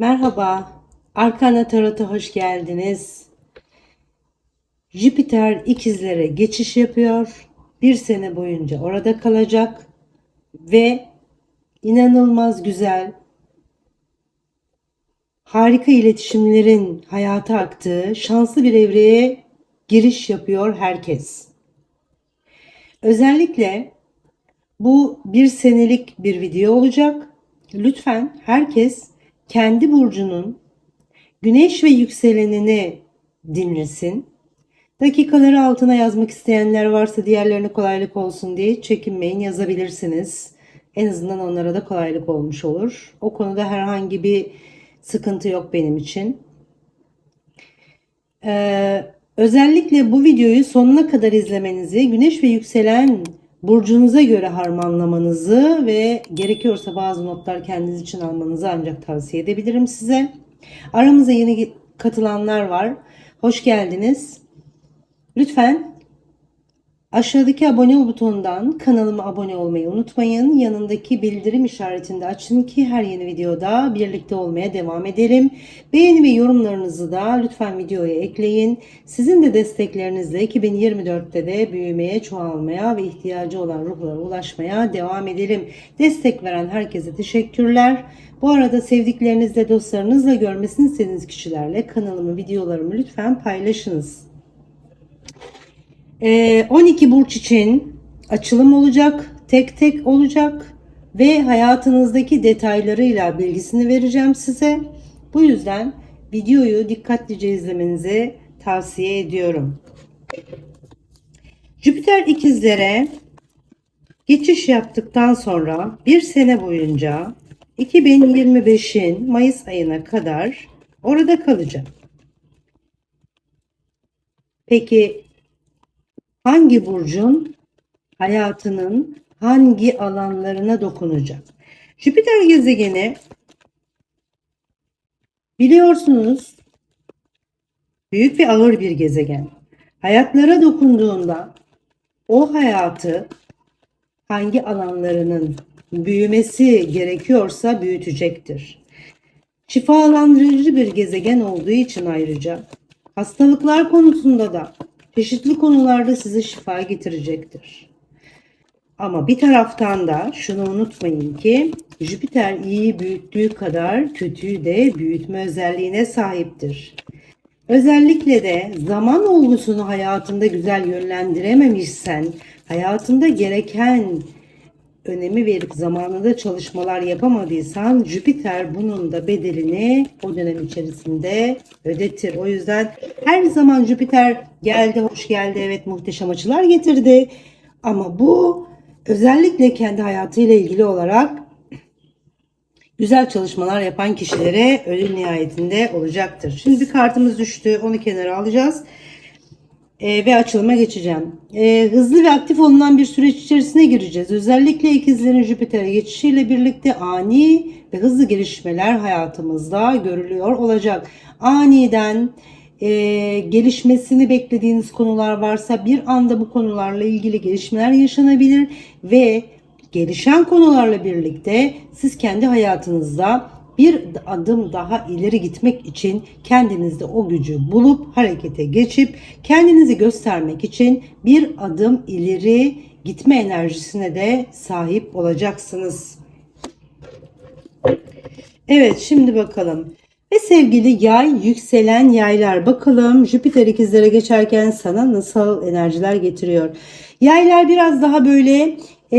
Merhaba, Arkana Tarot'a hoş geldiniz. Jüpiter ikizlere geçiş yapıyor. Bir sene boyunca orada kalacak ve inanılmaz güzel, harika iletişimlerin hayata aktığı şanslı bir evreye giriş yapıyor herkes. Özellikle bu bir senelik bir video olacak. Lütfen herkes kendi burcunun güneş ve yükselenini dinlesin. Dakikaları altına yazmak isteyenler varsa diğerlerine kolaylık olsun diye çekinmeyin yazabilirsiniz. En azından onlara da kolaylık olmuş olur. O konuda herhangi bir sıkıntı yok benim için. Ee, özellikle bu videoyu sonuna kadar izlemenizi, güneş ve yükselen burcunuza göre harmanlamanızı ve gerekiyorsa bazı notlar kendiniz için almanızı ancak tavsiye edebilirim size. Aramıza yeni katılanlar var. Hoş geldiniz. Lütfen aşağıdaki abone butonundan kanalıma abone olmayı unutmayın. Yanındaki bildirim işaretini de açın ki her yeni videoda birlikte olmaya devam edelim. Beğeni ve yorumlarınızı da lütfen videoya ekleyin. Sizin de desteklerinizle 2024'te de büyümeye, çoğalmaya ve ihtiyacı olan ruhlara ulaşmaya devam edelim. Destek veren herkese teşekkürler. Bu arada sevdiklerinizle, dostlarınızla görmesini istediğiniz kişilerle kanalımı, videolarımı lütfen paylaşınız. Ee, 12 burç için açılım olacak, tek tek olacak ve hayatınızdaki detaylarıyla bilgisini vereceğim size. Bu yüzden videoyu dikkatlice izlemenizi tavsiye ediyorum. Jüpiter ikizlere geçiş yaptıktan sonra bir sene boyunca 2025'in Mayıs ayına kadar orada kalacak. Peki hangi burcun hayatının hangi alanlarına dokunacak? Jüpiter gezegeni biliyorsunuz büyük ve ağır bir gezegen. Hayatlara dokunduğunda o hayatı hangi alanlarının büyümesi gerekiyorsa büyütecektir. Şifalandırıcı bir gezegen olduğu için ayrıca hastalıklar konusunda da çeşitli konularda size şifa getirecektir. Ama bir taraftan da şunu unutmayın ki Jüpiter iyi büyüttüğü kadar kötüyü de büyütme özelliğine sahiptir. Özellikle de zaman olgusunu hayatında güzel yönlendirememişsen, hayatında gereken önemi verip zamanında çalışmalar yapamadıysan Jüpiter bunun da bedelini o dönem içerisinde ödetir. O yüzden her zaman Jüpiter geldi, hoş geldi, evet muhteşem açılar getirdi. Ama bu özellikle kendi hayatıyla ilgili olarak güzel çalışmalar yapan kişilere ödül nihayetinde olacaktır. Şimdi bir kartımız düştü. Onu kenara alacağız. Ee, ve açılıma geçeceğim. Ee, hızlı ve aktif olunan bir süreç içerisine gireceğiz. Özellikle ikizlerin Jüpiter'e geçişiyle birlikte ani ve hızlı gelişmeler hayatımızda görülüyor olacak. Aniden e, gelişmesini beklediğiniz konular varsa bir anda bu konularla ilgili gelişmeler yaşanabilir ve gelişen konularla birlikte siz kendi hayatınızda bir adım daha ileri gitmek için kendinizde o gücü bulup harekete geçip kendinizi göstermek için bir adım ileri gitme enerjisine de sahip olacaksınız. Evet şimdi bakalım. Ve sevgili yay, yükselen yaylar bakalım Jüpiter ikizlere geçerken sana nasıl enerjiler getiriyor. Yaylar biraz daha böyle e,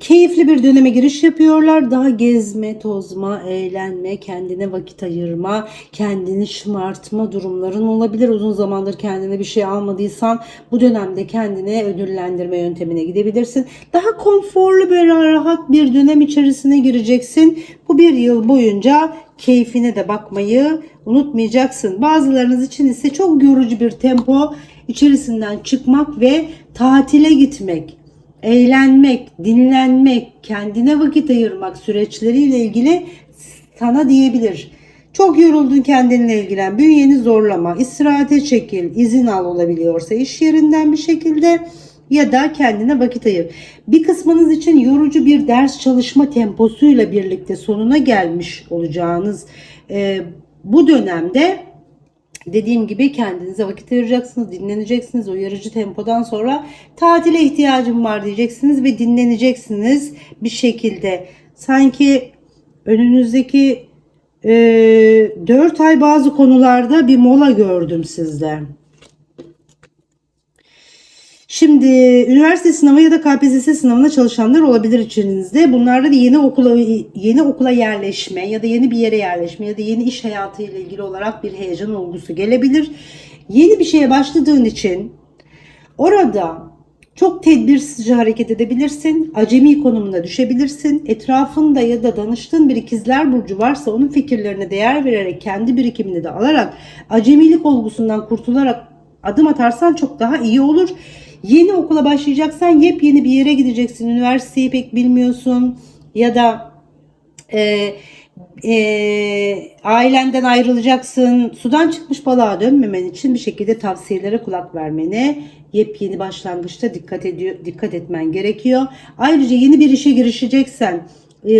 keyifli bir döneme giriş yapıyorlar. Daha gezme, tozma, eğlenme, kendine vakit ayırma, kendini şımartma durumların olabilir. Uzun zamandır kendine bir şey almadıysan bu dönemde kendine ödüllendirme yöntemine gidebilirsin. Daha konforlu böyle rahat bir dönem içerisine gireceksin. Bu bir yıl boyunca keyfine de bakmayı unutmayacaksın. Bazılarınız için ise çok yorucu bir tempo içerisinden çıkmak ve tatile gitmek eğlenmek, dinlenmek, kendine vakit ayırmak süreçleriyle ilgili sana diyebilir. Çok yoruldun kendinle ilgilen, bünyeni zorlama, istirahate çekil, izin al olabiliyorsa iş yerinden bir şekilde ya da kendine vakit ayır. Bir kısmınız için yorucu bir ders çalışma temposuyla birlikte sonuna gelmiş olacağınız e, bu dönemde dediğim gibi kendinize vakit ayıracaksınız, dinleneceksiniz. O yarıcı tempodan sonra tatile ihtiyacım var diyeceksiniz ve dinleneceksiniz bir şekilde. Sanki önünüzdeki e, 4 ay bazı konularda bir mola gördüm sizde. Şimdi üniversite sınavı ya da KPSS sınavına çalışanlar olabilir içinizde. Bunlarda da yeni okula yeni okula yerleşme ya da yeni bir yere yerleşme ya da yeni iş hayatı ile ilgili olarak bir heyecan olgusu gelebilir. Yeni bir şeye başladığın için orada çok tedbirsizce hareket edebilirsin. Acemi konumuna düşebilirsin. Etrafında ya da danıştığın bir ikizler burcu varsa onun fikirlerine değer vererek kendi birikimini de alarak acemilik olgusundan kurtularak adım atarsan çok daha iyi olur. Yeni okula başlayacaksan yepyeni bir yere gideceksin. Üniversiteyi pek bilmiyorsun ya da e, e, ailenden ayrılacaksın. Sudan çıkmış balığa dönmemen için bir şekilde tavsiyelere kulak vermeni yepyeni başlangıçta dikkat ediyor dikkat etmen gerekiyor. Ayrıca yeni bir işe girişeceksen e,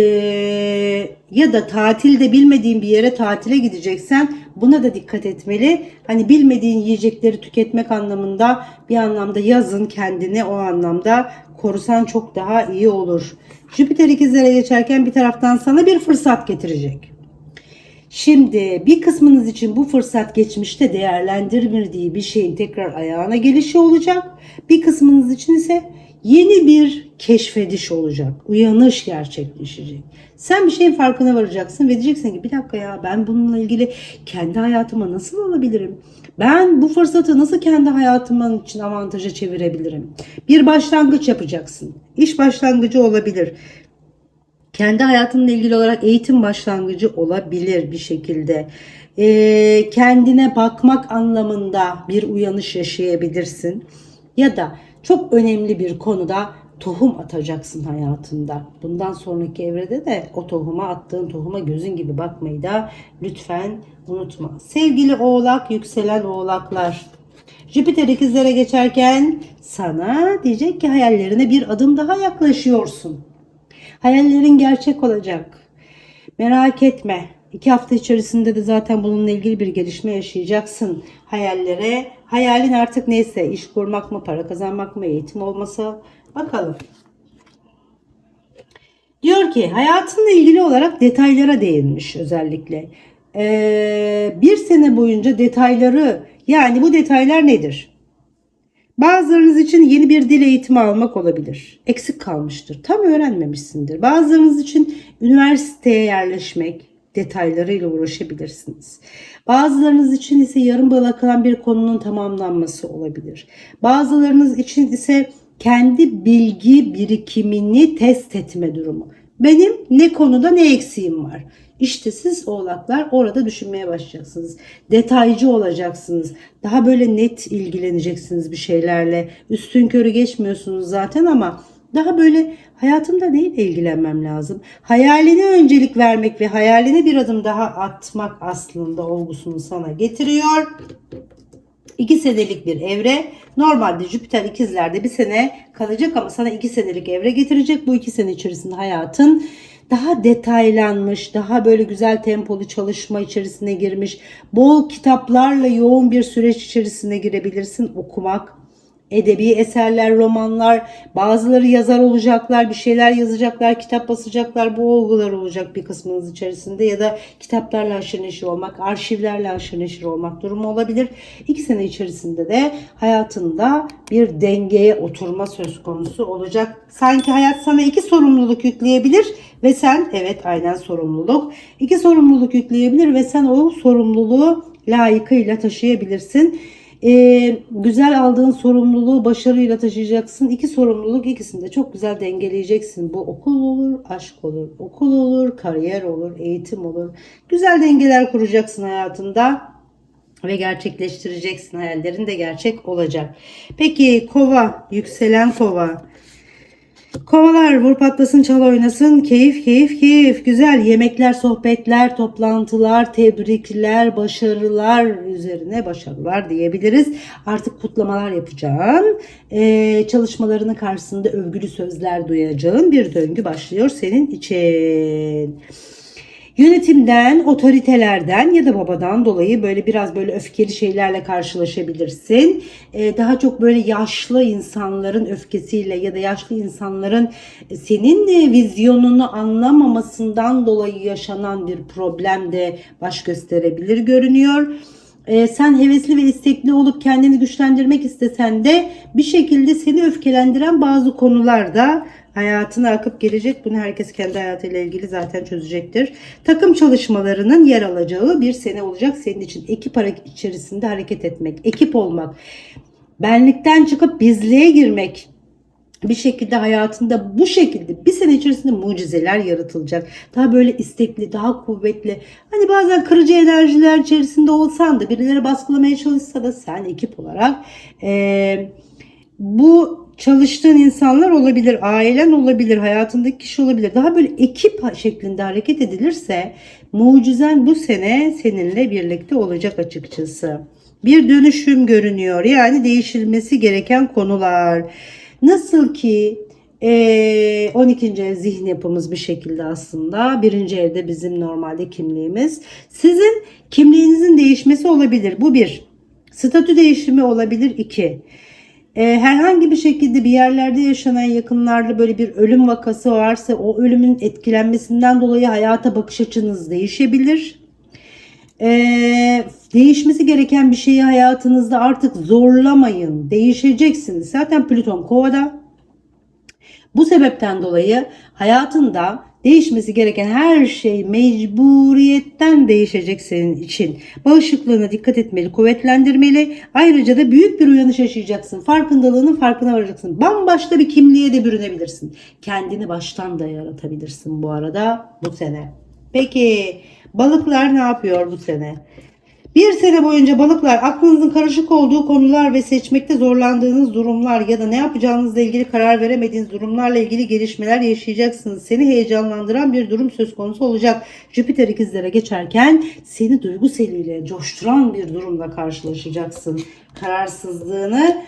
ya da tatilde bilmediğin bir yere tatile gideceksen buna da dikkat etmeli. Hani bilmediğin yiyecekleri tüketmek anlamında bir anlamda yazın kendini o anlamda korusan çok daha iyi olur. Jüpiter ikizlere geçerken bir taraftan sana bir fırsat getirecek. Şimdi bir kısmınız için bu fırsat geçmişte değerlendirmediği bir şeyin tekrar ayağına gelişi olacak. Bir kısmınız için ise yeni bir keşfediş olacak. Uyanış gerçekleşecek. Sen bir şeyin farkına varacaksın ve diyeceksin ki bir dakika ya ben bununla ilgili kendi hayatıma nasıl alabilirim? Ben bu fırsatı nasıl kendi hayatımın için avantaja çevirebilirim? Bir başlangıç yapacaksın. İş başlangıcı olabilir kendi hayatınla ilgili olarak eğitim başlangıcı olabilir bir şekilde. Ee, kendine bakmak anlamında bir uyanış yaşayabilirsin. Ya da çok önemli bir konuda tohum atacaksın hayatında. Bundan sonraki evrede de o tohuma attığın tohuma gözün gibi bakmayı da lütfen unutma. Sevgili oğlak, yükselen oğlaklar. Jüpiter ikizlere geçerken sana diyecek ki hayallerine bir adım daha yaklaşıyorsun. Hayallerin gerçek olacak. Merak etme. İki hafta içerisinde de zaten bununla ilgili bir gelişme yaşayacaksın. Hayallere, hayalin artık neyse iş kurmak mı, para kazanmak mı, eğitim olmasa bakalım. Diyor ki hayatınla ilgili olarak detaylara değinmiş özellikle. Ee, bir sene boyunca detayları yani bu detaylar nedir? Bazılarınız için yeni bir dil eğitimi almak olabilir. Eksik kalmıştır. Tam öğrenmemişsindir. Bazılarınız için üniversiteye yerleşmek detaylarıyla uğraşabilirsiniz. Bazılarınız için ise yarım bırakılan bir konunun tamamlanması olabilir. Bazılarınız için ise kendi bilgi birikimini test etme durumu. Benim ne konuda ne eksiğim var? İşte siz oğlaklar orada düşünmeye başlayacaksınız. Detaycı olacaksınız. Daha böyle net ilgileneceksiniz bir şeylerle. Üstün körü geçmiyorsunuz zaten ama daha böyle hayatımda neyle ilgilenmem lazım? Hayaline öncelik vermek ve hayaline bir adım daha atmak aslında olgusunu sana getiriyor. 2 senelik bir evre. Normalde Jüpiter ikizlerde bir sene kalacak ama sana 2 senelik evre getirecek. Bu 2 sene içerisinde hayatın daha detaylanmış, daha böyle güzel tempolu çalışma içerisine girmiş, bol kitaplarla yoğun bir süreç içerisine girebilirsin. Okumak, edebi eserler, romanlar, bazıları yazar olacaklar, bir şeyler yazacaklar, kitap basacaklar. Bu olgular olacak bir kısmınız içerisinde ya da kitaplarla aşırı neşir olmak, arşivlerle aşırı neşir olmak durumu olabilir. İki sene içerisinde de hayatında bir dengeye oturma söz konusu olacak. Sanki hayat sana iki sorumluluk yükleyebilir ve sen evet aynen sorumluluk. iki sorumluluk yükleyebilir ve sen o sorumluluğu layıkıyla taşıyabilirsin e, güzel aldığın sorumluluğu başarıyla taşıyacaksın. İki sorumluluk ikisini de çok güzel dengeleyeceksin. Bu okul olur, aşk olur, okul olur, kariyer olur, eğitim olur. Güzel dengeler kuracaksın hayatında ve gerçekleştireceksin. Hayallerin de gerçek olacak. Peki kova, yükselen kova. Kovalar vur patlasın çal oynasın. Keyif keyif keyif. Güzel yemekler sohbetler toplantılar tebrikler başarılar üzerine başarılar diyebiliriz. Artık kutlamalar yapacağım. Ee, çalışmalarının karşısında övgülü sözler duyacağın bir döngü başlıyor senin için. Yönetimden, otoritelerden ya da babadan dolayı böyle biraz böyle öfkeli şeylerle karşılaşabilirsin. Ee, daha çok böyle yaşlı insanların öfkesiyle ya da yaşlı insanların senin de vizyonunu anlamamasından dolayı yaşanan bir problem de baş gösterebilir görünüyor. Ee, sen hevesli ve istekli olup kendini güçlendirmek istesen de bir şekilde seni öfkelendiren bazı konularda hayatına akıp gelecek. Bunu herkes kendi hayatıyla ilgili zaten çözecektir. Takım çalışmalarının yer alacağı bir sene olacak senin için. Ekip içerisinde hareket etmek, ekip olmak, benlikten çıkıp bizliğe girmek, bir şekilde hayatında bu şekilde bir sene içerisinde mucizeler yaratılacak. Daha böyle istekli, daha kuvvetli. Hani bazen kırıcı enerjiler içerisinde olsan da birileri baskılamaya çalışsa da sen ekip olarak eee, bu çalıştığın insanlar olabilir, ailen olabilir, hayatındaki kişi olabilir. Daha böyle ekip şeklinde hareket edilirse mucizen bu sene seninle birlikte olacak açıkçası. Bir dönüşüm görünüyor. Yani değişilmesi gereken konular. Nasıl ki eee, 12. ev zihin yapımız bir şekilde aslında. Birinci evde bizim normalde kimliğimiz. Sizin kimliğinizin değişmesi olabilir. Bu bir. Statü değişimi olabilir. iki. E, herhangi bir şekilde bir yerlerde yaşanan yakınlarda böyle bir ölüm vakası varsa o ölümün etkilenmesinden dolayı hayata bakış açınız değişebilir. E, değişmesi gereken bir şeyi hayatınızda artık zorlamayın. Değişeceksiniz. Zaten Plüton kovada. Bu sebepten dolayı hayatında değişmesi gereken her şey mecburiyetten değişecek senin için. Bağışıklığına dikkat etmeli, kuvvetlendirmeli. Ayrıca da büyük bir uyanış yaşayacaksın. Farkındalığının farkına varacaksın. Bambaşka bir kimliğe de bürünebilirsin. Kendini baştan da yaratabilirsin bu arada bu sene. Peki balıklar ne yapıyor bu sene? Bir sene boyunca balıklar aklınızın karışık olduğu konular ve seçmekte zorlandığınız durumlar ya da ne yapacağınızla ilgili karar veremediğiniz durumlarla ilgili gelişmeler yaşayacaksınız. Seni heyecanlandıran bir durum söz konusu olacak. Jüpiter ikizlere geçerken seni duygu seliyle coşturan bir durumla karşılaşacaksın. Kararsızlığını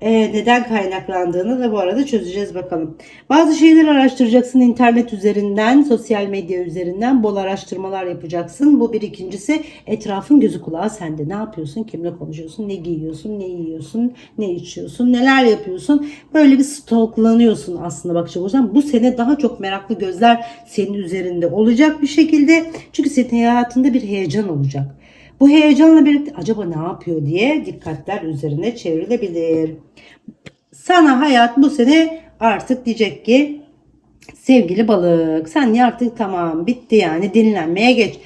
e, neden kaynaklandığını da bu arada çözeceğiz bakalım. Bazı şeyler araştıracaksın internet üzerinden, sosyal medya üzerinden bol araştırmalar yapacaksın. Bu bir ikincisi etrafın gözü kulağı sende. Ne yapıyorsun, kimle konuşuyorsun, ne giyiyorsun, ne yiyorsun, ne içiyorsun, neler yapıyorsun. Böyle bir stalklanıyorsun aslında bakacak olursan. Bu sene daha çok meraklı gözler senin üzerinde olacak bir şekilde. Çünkü senin hayatında bir heyecan olacak. Bu heyecanla birlikte acaba ne yapıyor diye dikkatler üzerine çevrilebilir. Sana hayat bu sene artık diyecek ki sevgili balık sen artık tamam bitti yani dinlenmeye geç.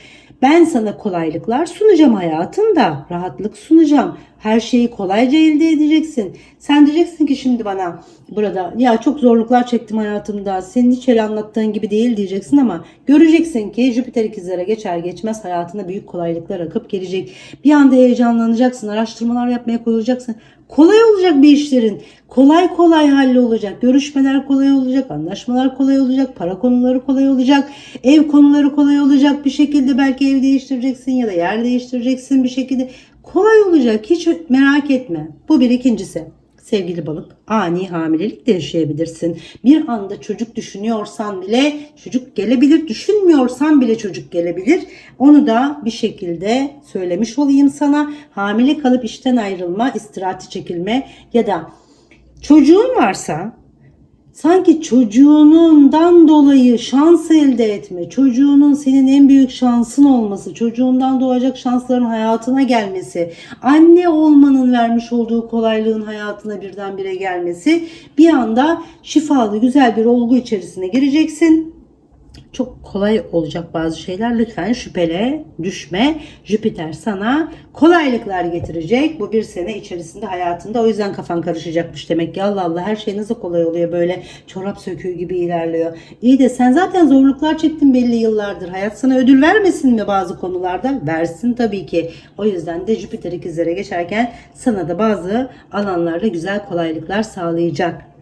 Ben sana kolaylıklar sunacağım hayatında. Rahatlık sunacağım. Her şeyi kolayca elde edeceksin. Sen diyeceksin ki şimdi bana burada ya çok zorluklar çektim hayatımda. Senin hiç öyle anlattığın gibi değil diyeceksin ama göreceksin ki Jüpiter ikizlere geçer geçmez hayatına büyük kolaylıklar akıp gelecek. Bir anda heyecanlanacaksın. Araştırmalar yapmaya koyulacaksın. Kolay olacak bir işlerin. Kolay kolay hallolacak. Görüşmeler kolay olacak. Anlaşmalar kolay olacak. Para konuları kolay olacak. Ev konuları kolay olacak. Bir şekilde belki ev değiştireceksin ya da yer değiştireceksin bir şekilde. Kolay olacak. Hiç merak etme. Bu bir ikincisi. Sevgili balık, ani hamilelik de yaşayabilirsin. Bir anda çocuk düşünüyorsan bile çocuk gelebilir, düşünmüyorsan bile çocuk gelebilir. Onu da bir şekilde söylemiş olayım sana. Hamile kalıp işten ayrılma, istirahati çekilme ya da çocuğun varsa sanki çocuğundan dolayı şans elde etme, çocuğunun senin en büyük şansın olması, çocuğundan doğacak şansların hayatına gelmesi, anne olmanın vermiş olduğu kolaylığın hayatına birdenbire gelmesi bir anda şifalı güzel bir olgu içerisine gireceksin çok kolay olacak bazı şeyler. Lütfen şüphele düşme. Jüpiter sana kolaylıklar getirecek bu bir sene içerisinde hayatında. O yüzden kafan karışacakmış demek ki. Allah Allah her şey nasıl kolay oluyor böyle çorap söküğü gibi ilerliyor. İyi de sen zaten zorluklar çektin belli yıllardır. Hayat sana ödül vermesin mi bazı konularda? Versin tabii ki. O yüzden de Jüpiter ikizlere geçerken sana da bazı alanlarda güzel kolaylıklar sağlayacak.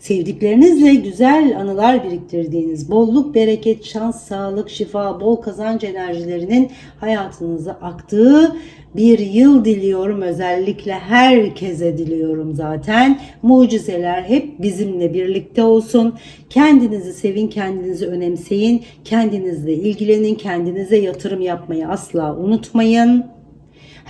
Sevdiklerinizle güzel anılar biriktirdiğiniz, bolluk, bereket, şans, sağlık, şifa, bol kazanç enerjilerinin hayatınıza aktığı bir yıl diliyorum. Özellikle herkese diliyorum zaten. Mucizeler hep bizimle birlikte olsun. Kendinizi sevin, kendinizi önemseyin, kendinizle ilgilenin, kendinize yatırım yapmayı asla unutmayın.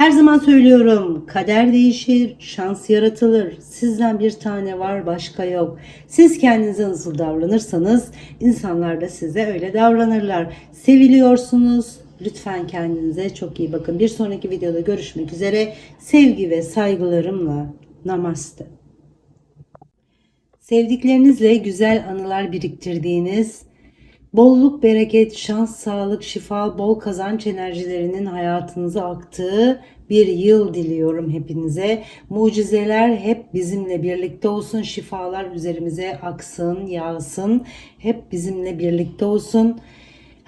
Her zaman söylüyorum kader değişir, şans yaratılır. Sizden bir tane var başka yok. Siz kendinize nasıl davranırsanız insanlar da size öyle davranırlar. Seviliyorsunuz. Lütfen kendinize çok iyi bakın. Bir sonraki videoda görüşmek üzere. Sevgi ve saygılarımla. Namaste. Sevdiklerinizle güzel anılar biriktirdiğiniz, bolluk, bereket, şans, sağlık, şifa, bol kazanç enerjilerinin hayatınıza aktığı bir yıl diliyorum hepinize. Mucizeler hep bizimle birlikte olsun. Şifalar üzerimize aksın, yağsın. Hep bizimle birlikte olsun.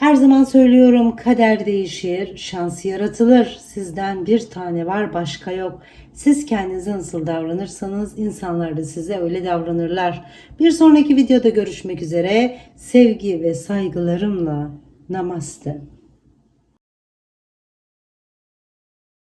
Her zaman söylüyorum kader değişir, şans yaratılır. Sizden bir tane var başka yok. Siz kendinize nasıl davranırsanız insanlar da size öyle davranırlar. Bir sonraki videoda görüşmek üzere. Sevgi ve saygılarımla. Namaste.